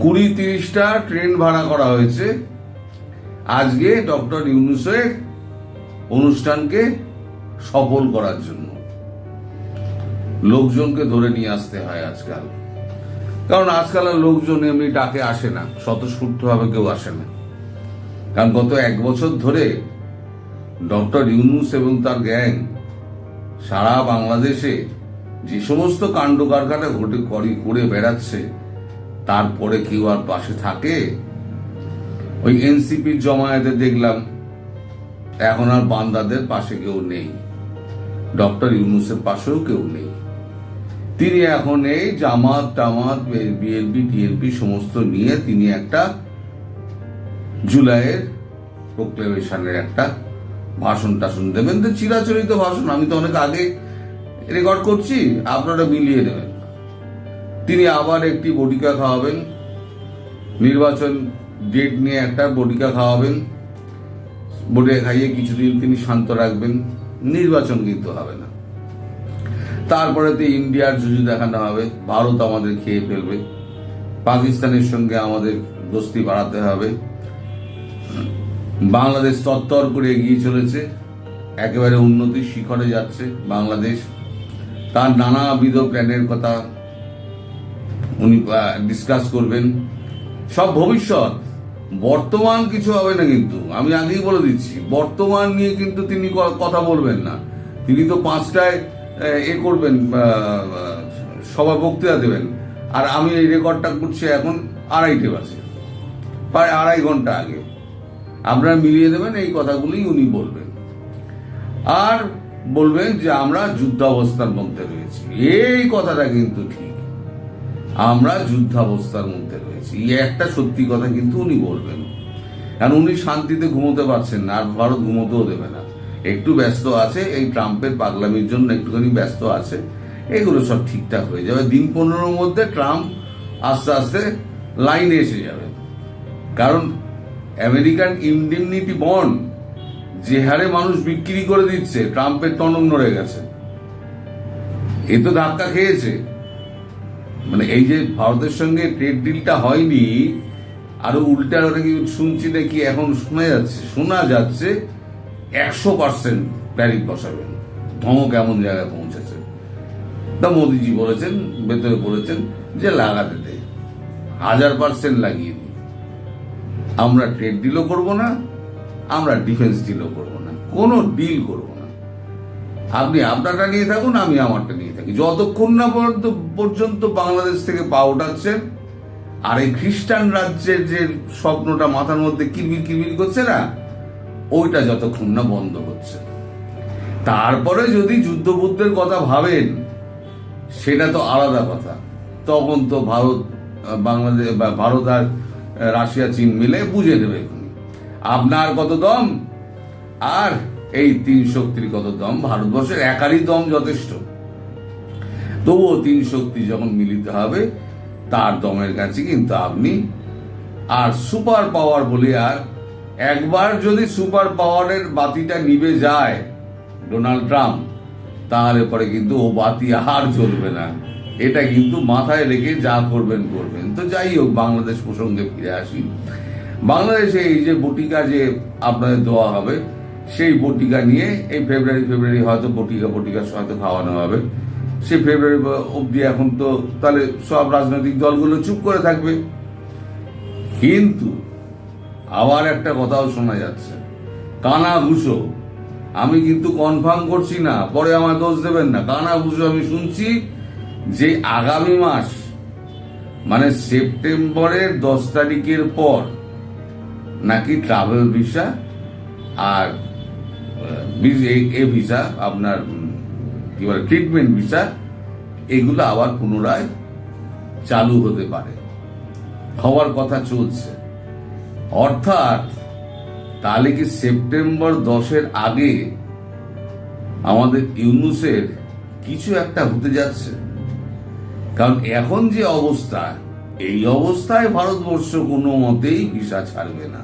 কুড়ি তিরিশটা ট্রেন ভাড়া করা হয়েছে। আজকে ডক্টর ইউনুসের অনুষ্ঠানকে সফল করার জন্য। লোকজনকে ধরে নিয়ে আসতে হয় আজকাল। কারণ আজকাল আর লোকজন এমনি ডাকে আসে না, স্বতঃস্ফূর্তভাবে কেউ আসে না। কারণ গত এক বছর ধরে ডক্টর ইউনুস এবং তার গ্যাং সারা বাংলাদেশে যে সমস্ত কাণ্ড কারখানা ঘটে, করি, করে বেড়াচ্ছে তারপরে কেউ আর পাশে থাকে? ওই এনসিপির জমায়েতে দেখলাম, এখন আর বান্দাদের পাশে কেউ নেই। ডক্টর ইউনুসের পাশেও কেউ নেই। তিনি এখন এই জামাত টামাত বিএনপি টিএনপি সমস্ত নিয়ে তিনি একটা জুলাইয়ের প্রোক্লেমেশনের একটা ভাষণ টাষণ দেবেন। তো চিরাচরিত ভাষণ, আমি তো অনেক আগে রেকর্ড করছি, আপনারা মিলিয়ে নেবেন। তিনি আবার একটি বটিকা খাওয়াবেন। নির্বাচন ডেট নিয়ে একটা বটিকা খাওয়াবেন। বটিকা খাইয়ে কিছুদিন তিনি শান্ত রাখবেন। নির্বাচন কিন্তু হবে না। তারপরে তো ইন্ডিয়ার জুজু দেখানো হবে। ভারত আমাদের খেয়ে ফেলবে। পাকিস্তানের সঙ্গে আমাদের দোস্তি বাড়াতে হবে। বাংলাদেশ তত্তর করে এগিয়ে চলেছে। একেবারে উন্নতির শিখরে যাচ্ছে বাংলাদেশ। তার নানাবিধ প্ল্যানের কথা উনি ডিসকাস করবেন। সব ভবিষ্যৎ। বর্তমান কিছু হবে না কিন্তু। আমি আগেই বলে দিচ্ছি, বর্তমান নিয়ে কিন্তু তিনি কথা বলবেন না। তিনি তো পাঁচটায় এ করবেন সভা বক্তৃতা দেবেন। আর আমি এই রেকর্ডটা করছি এখন আড়াইটে বাজে প্রায় আড়াই ঘণ্টা আগে। আপনারা মিলিয়ে দেবেন এই কথাগুলোই উনি বলবেন। আর বলবেন যে আমরা যুদ্ধাবস্থার মধ্যে রয়েছি। এই কথাটা কিন্তু ঠিক। আমরা যুদ্ধাবস্থার মধ্যে রয়েছি। একটা সত্যি কথা কিন্তু উনি বলবেন। কারণ উনি শান্তিতে ঘুমোতে পারছেন না, আর ভারত ঘুমোতেও দেবে না। একটু ব্যস্ত আছে, এই ট্রাম্পের পাগলামির জন্য একটুখানি ব্যস্ত আছে। এগুলো সব ঠিকঠাক হয়ে যাবে। দিন পনেরোর মধ্যে ট্রাম্প আস্তে আস্তে লাইনে এসে যাবে। কারণ আমেরিকান ইন্ডিমনিটি বন্ড যে হারে মানুষ বিক্রি করে দিচ্ছে, ট্রাম্পের টনক নড়ে গেছে। এ তো ধাক্কা খেয়েছে। মানে এই যে ভারতের সঙ্গে ট্রেড ডিলটা হয়নি, আরও উল্টার নাকি শুনছি নাকি এখন শোনা যাচ্ছে শোনা যাচ্ছে একশো পার্সেন্ট ট্যারিফ বসাবেন ধমক এমন জায়গায় পৌঁছেছে। তা মোদিজি বলেছেন, ভেতরে বলেছেন যে লাগাতে দে। হাজার পার্সেন্ট লাগিয়ে দিই আমরা ট্রেড ডিলও করব না, আমরা ডিফেন্স ডিলও করব না। কোনো ডিল করব না। আপনি আপনারটা নিয়ে থাকুন, আমি আমারটা নিয়ে যতক্ষণ না পর্যন্ত বাংলাদেশ থেকে পা ওঠাচ্ছেন আর এই খ্রিস্টান রাজ্যের যে স্বপ্নটা মাথার মধ্যে কিরবির কিরবির করছে না, ওইটা যতক্ষণ না বন্ধ হচ্ছে। তারপরে যদি যুদ্ধবুদ্ধের কথা ভাবেন, সেটা তো আলাদা কথা। তখন তো ভারত, বাংলাদেশ ভারত আর রাশিয়া, চীন মিলে বুঝে দেবে আপনার কত দম? আর এই তিন শক্তির কত দম? ভারতবর্ষের একারই দম যথেষ্ট। তবুও তিন শক্তি যখন মিলিত হবে, তার দমের কাছে কিন্তু আপনি আর সুপার পাওয়ার বলে আর একবার যদি সুপার পাওয়ারের বাতিটা নিভে যায় ডোনাল্ড ট্রাম্প, তাহলে পরে কিন্তু ও বাতি আর জ্বলবে না। এটা কিন্তু মাথায় রেখে যা করবেন করবেন। তো যাই হোক, বাংলাদেশ প্রসঙ্গে ফিরে আসি। বাংলাদেশে এই যে বটিকা যে আপনাদের দেওয়া হবে, সেই বটিকা নিয়ে এই ফেব্রুয়ারি ফেব্রুয়ারি হয়তো বটিকা বটিকা হয়তো খাওয়ানো হবে। সেই ফেব্রুয়ারি অবধি এখন তো তাহলে সব রাজনৈতিক দলগুলো চুপ করে থাকবে। কিন্তু আবার একটা কথাও শোনা যাচ্ছে। কানা ঘুষো আমি কিন্তু কনফার্ম করছি না, পরে আমার দোষ দেবেন না। কানা ঘুষো আমি শুনছি যে আগামী মাস মানে সেপ্টেম্বরের দশ তারিখের পর নাকি ট্রাভেল ভিসা আর এ- ভিসা আপনার বলে ট্রিটমেন্ট ভিসা এগুলো আবার পুনরায় চালু হতে পারে। হওয়ার কথা চলছে। অর্থাৎ তাহলে কি সেপ্টেম্বর দশের আগে আমাদের ইউনুসের কিছু একটা হতে যাচ্ছে? কারণ এখন যে অবস্থা, এই অবস্থায় ভারতবর্ষ কোনো মতেই ভিসা ছাড়বে না।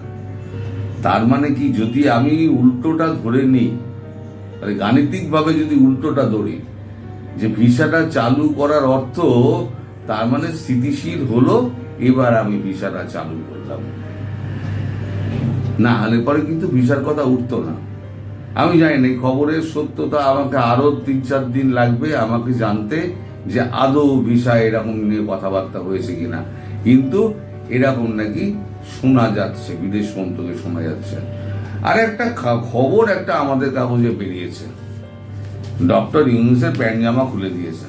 তার মানে কি, যদি আমি উল্টোটা ধরে নিই তাহলে গাণিতিকভাবে যদি উল্টোটা ধরি, যে ভিসাটা চালু করার অর্থ তার মানে স্থিতিশীল হলো, এবার আমি ভিসাটা চালু করলাম। না, হলে পরে কিন্তু ভিসার কথা উঠতো না। আমি জানি না খবরের সত্যতা আমাকে আরও তিন চার দিন লাগবে আমাকে জানতে যে আদৌ ভিসা এরকম নিয়ে কথাবার্তা হয়েছে কিনা। কিন্তু এরকম নাকি শোনা যাচ্ছে, বিদেশ মন্ত্রকে শোনা যাচ্ছে। আর একটা খবর একটা আমাদের কাগজে বেরিয়েছে। ডক্টর ইউনুসের প্যান্ট জামা খুলে দিয়েছে।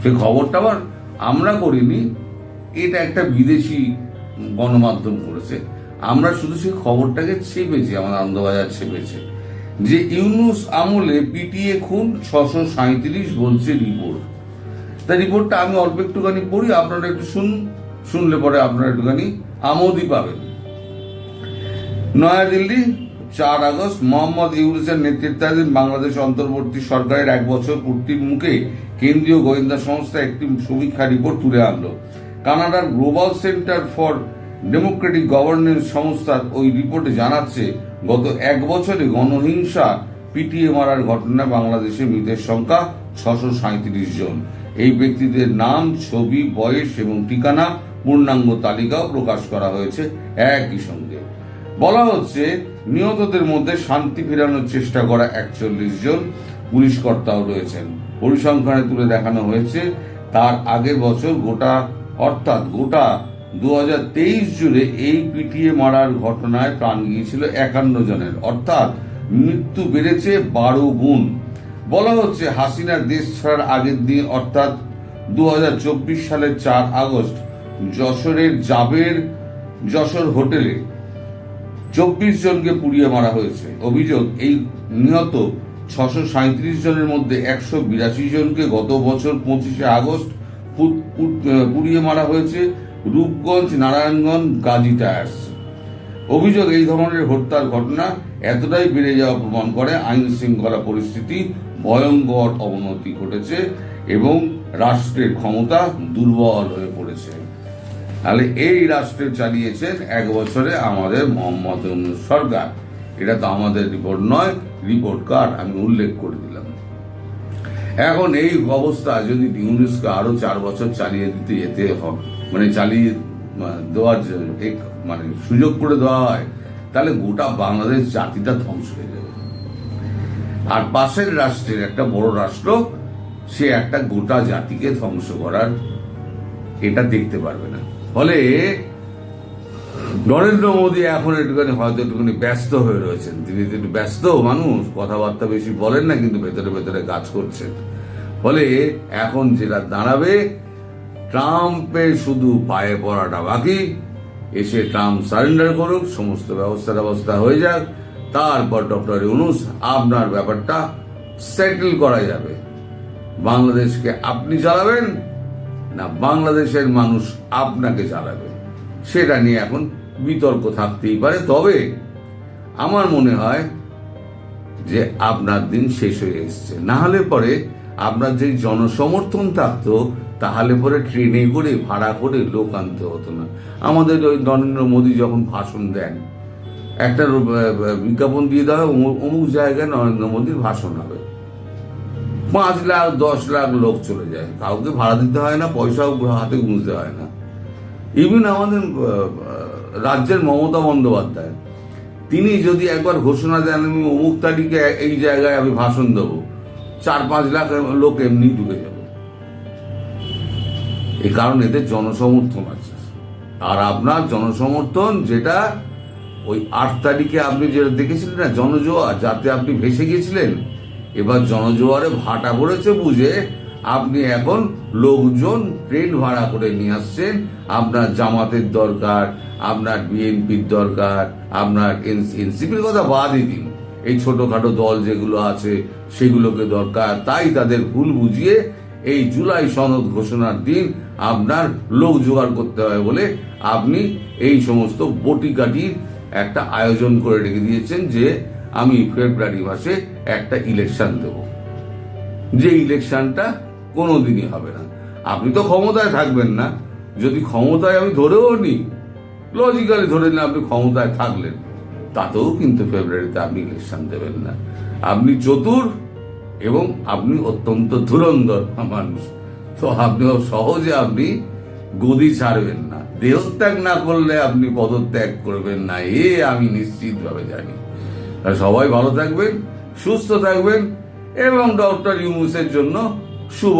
সে খবরটা আবার আমরা করিনি, এটা একটা বিদেশি গণমাধ্যম করেছে। আমরা শুধু সেই খবরটাকে ছেপেছি, আমাদের আনন্দবাজার ছেপেছে। যে ইউনুস আমলে পিটিএ খুন ছশো সাঁত্রিশ বলছে রিপোর্ট। তা রিপোর্টটা আমি অল্প একটুখানি পড়ি, আপনারা একটু শুন শুনলে পরে আপনারা একটুখানি আমোদই পাবেন। নয়াদিল্লি, চার আগস্ট, মোহাম্মদ ইউনুসের নেতৃত্বাধীন বাংলাদেশ অন্তর্বর্তী সরকারের এক বছর পূর্তির মুখে কেন্দ্রীয় গোয়েন্দা সংস্থা একটি সমীক্ষা রিপোর্ট তুলে আনলো। কানাডার global centre for democratic governance সংস্থার ওই রিপোর্টে জানাচ্ছে, গত এক বছরে গণহিংসা পিটিএ মারার ঘটনায় বাংলাদেশে মৃতের সংখ্যা ছশো সাঁত্রিশ জন। এই ব্যক্তিদের নাম, ছবি, বয়স এবং ঠিকানা, পূর্ণাঙ্গ তালিকাও প্রকাশ করা হয়েছে একই সঙ্গে। বলা হচ্ছে নিহতদের মধ্যে শান্তি ফেরানোর চেষ্টা করা একচল্লিশ জন পুলিশ কর্তাও রয়েছেন। পরিসংখ্যানে তুলে দেখানো হয়েছে, তার আগের বছর গোটা, অর্থাৎ গোটা দু জুড়ে এই পিটিএ মারার ঘটনায় প্রাণ গিয়েছিল একান্ন জনের। অর্থাৎ মৃত্যু বেড়েছে বারো গুণ। বলা হচ্ছে হাসিনার দেশ ছাড়ার আগের দিন, অর্থাৎ দু হাজার চব্বিশ সালের চার আগস্ট, যশোরের জাবের, যশোর হোটেলে চব্বিশ জনকে পুড়িয়ে মারা হয়েছে। অভিযোগ, এই নিহত ছশো সাঁত্রিশ জনের মধ্যে একশো বিরাশি জনকে গত বছর পঁচিশে আগস্ট পুড়িয়ে মারা হয়েছে রূপগঞ্জ, নারায়ণগঞ্জ, গাজী টায়ার্স। অভিযোগ, এই ধরনের হত্যার ঘটনা এতটাই বেড়ে যাওয়া প্রমাণ করে আইন শৃঙ্খলা পরিস্থিতি ভয়ঙ্কর অবনতি ঘটেছে এবং রাষ্ট্রের ক্ষমতা দুর্বল হয়ে পড়েছে। তাহলে এই রাষ্ট্রে চালিয়েছেন এক বছরে আমাদের মোহাম্মদ সরকার। এটা তো আমাদের রিপোর্ট নয় রিপোর্ট কার্ড আমি উল্লেখ করে দিলাম। এখন এই অবস্থা যদি ইউনুসকে আরও চার বছর চালিয়ে দিতে যেতে হয় মানে চালিয়ে দেওয়ার মানে সুযোগ করে দেওয়া হয়, তাহলে গোটা বাংলাদেশ জাতিটা ধ্বংস হয়ে যাবে। আর পাশের রাষ্ট্রের একটা বড় রাষ্ট্র, সে একটা গোটা জাতিকে ধ্বংস করার, এটা দেখতে পারবে না। ফলে নরেন্দ্র মোদী এখন একটুখানি হয়তো একটুখানি ব্যস্ত হয়ে রয়েছেন। তিনি একটু ব্যস্ত মানুষ, কথাবার্তা বেশি বলেন না, কিন্তু ভেতরে ভেতরে কাজ করছেন। ফলে এখন যেটা দাঁড়াবে, ট্রাম্পের শুধু পায়ে পড়াটা বাকি। এসে ট্রাম্প সারেন্ডার করুক, সমস্ত ব্যবস্থা ব্যবস্থা হয়ে যাক। তারপর ডক্টর ইউনুস, আপনার ব্যাপারটা সেটেল করা যাবে। বাংলাদেশকে আপনি চালাবেন না, বাংলাদেশের মানুষ আপনাকে চালাবে। সেটা নিয়ে এখন বিতর্ক থাকতেই পারে। তবে আমার মনে হয় যে আপনার দিন শেষ হয়ে এসছে। না হলে পরে আপনার যে জনসমর্থন থাকতো, তাহলে পরে ট্রেনে করে, ভাড়া করে লোক আনতে হতো না। আমাদের ওই নরেন্দ্র মোদী যখন ভাষণ দেন, একটা বিজ্ঞাপন দিয়ে দেওয়া অমুক জায়গায় নরেন্দ্র মোদীর ভাষণ হবে। পাঁচ লাখ, দশ লাখ লোক চলে যায়। কাউকে ভাড়া দিতে হয় না, পয়সাও হাতে গুঁজতে হয় না। ইভেন আমাদের রাজ্যের মমতা বন্দ্যোপাধ্যায়, তিনি যদি একবার ঘোষণা দেন, আমি অমুক তারিখে এই জায়গায় আমি ভাষণ দেবো, চার পাঁচ লাখ লোক এমনি ঢুকে যাবে। এই কারণ এদের জনসমর্থন আছে। আর আপনার জনসমর্থন যেটা, ওই আট তারিখে আপনি যেটা দেখেছিলেন না, জনজোয়ার, যাতে আপনি ভেসে গিয়েছিলেন এবার জনজোয়ারে ভাটা পড়েছে বুঝে। আপনি এখন লোকজন ট্রেন ভাড়া করে নিয়ে আসছেন। আপনার জামাতের দরকার, আপনার বিএনপির দরকার, আপনার এনসিপির কথা বাদই দিন। এই ছোটখাটো দল যেগুলো আছে, সেগুলোকে দরকার। তাই তাদের ভুল বুঝিয়ে এই জুলাই সনদ ঘোষণার দিন আপনার লোক জোগাড় করতে হয় বলে আপনি এই সমস্ত বটিকাটির একটা আয়োজন করে রেখে দিয়েছেন যে আমি ফেব্রুয়ারি মাসে একটা ইলেকশন দেব। যে ইলেকশনটা কোনোদিনই হবে না। আপনি তো ক্ষমতায় থাকবেন না। যদি ক্ষমতায় আমি ধরেও নিই লজিক্যালি ধরে নিন আপনি ক্ষমতায় থাকলেন, তাতেও কিন্তু ফেব্রুয়ারিতে আপনি ইলেকশন দেবেন না। আপনি চতুর এবং আপনি অত্যন্ত ধুরন্ধর মানুষ। তো আপনি সহজে আপনি গদি ছাড়বেন না। দেহত্যাগ না করলে আপনি পদত্যাগ করবেন না, এ আমি নিশ্চিতভাবে জানি। সবাই ভালো থাকবেন সুস্থ থাকবেন এবং ডক্টর ইউনুসের জন্য শুভ